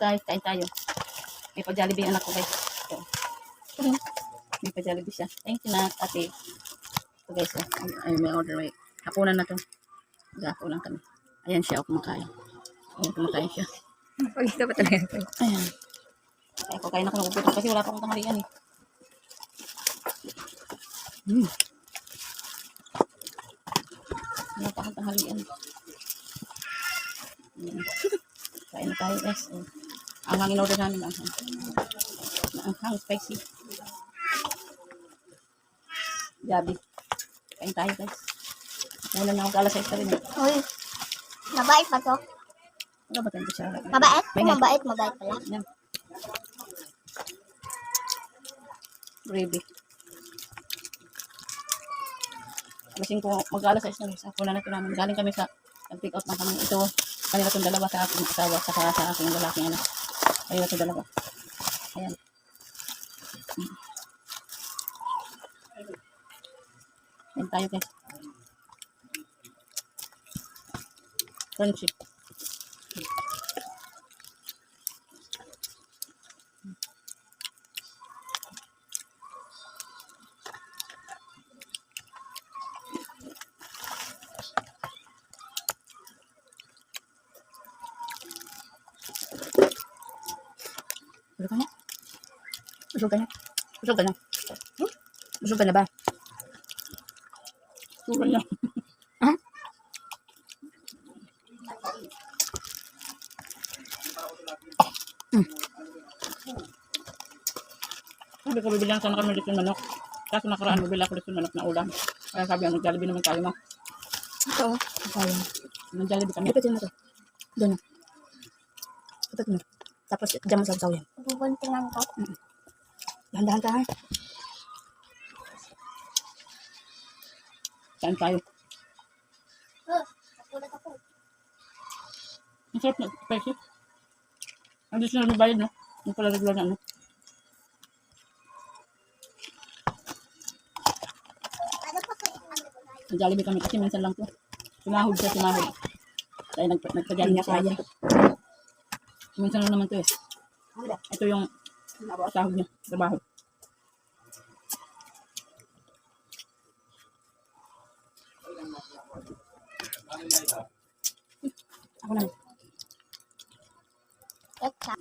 tayo. May pa-jollibee anak ko guys. Ito. May pa-jollibee siya. Thank you na ate. Ito guys. Oh. Ay, ay, may order. Wait. Hapunan na to. Mag-hapunan kami. Ayan siya. Oh, kumakain. Ayan, kumakain siya. Pagkita pa talaga. Ayan. Kaya ako kain ako ng upo kasi wala pa akong tanghalian eh. Hmm. Wala pa akong tanghalian. Ayan. Kain na tayo guys. Oh. Ang hangin order namin ang ang hang spicy. Gabi. Kain tayo guys. Muna na ako alas 6 pa rin. eh. Uy, mabait ba to? Ano ba tayo siya? Mabait? May mabait, mabait pala. Yan. Gravy. Alas 5, mag-alas 6 na guys. Ako na natin namin. Galing kami sa nag-pick out ng kami. Ito, kanila itong dalawa sa aking asawa, saka sa aking lalaking anak. Ayun ito dalawa. Ayan. Ayan tayo guys. Crunchy. Busog ka na? Busog ka na? Busog ka na? Hmm? Busog ka na ba? Busog ka na. Ha? Hmm. Sabi ko, bibili lang sana kami ulit yung manok. Kaso nakaraan, bibili ako ulit yung manok na ulam. Kaya sabi, ano, Jollibee naman tayo mo. Ito. Tayo. Nang Jollibee kami. Ito na to. Doon na. Ito na. Tapos, dyan mo sa saw yan. Bubuntingan ko. Dahan-dahan ka ha. Saan tayo? Oh, nakulat ako. Ang sarap na spicy. Ang gusto na bayad, no? Yung pala regular na, ano? Ano pa kayo? Ano ba tayo? Sa Jollibee kami kasi minsan lang to. Sumahod siya, sumahod. Kaya nag Hindi nagpa-Jollibee na siya. kaya. Minsan lang naman to eh. Ito yung sahod niya, trabaho. Ako lang. Eka.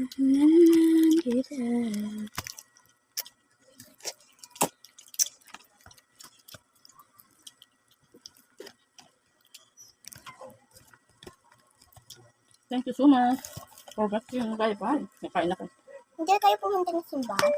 Siya? Thank you so much for watching. Bye-bye. Nakain ako. Hindi kayo pumunta ng simbahan?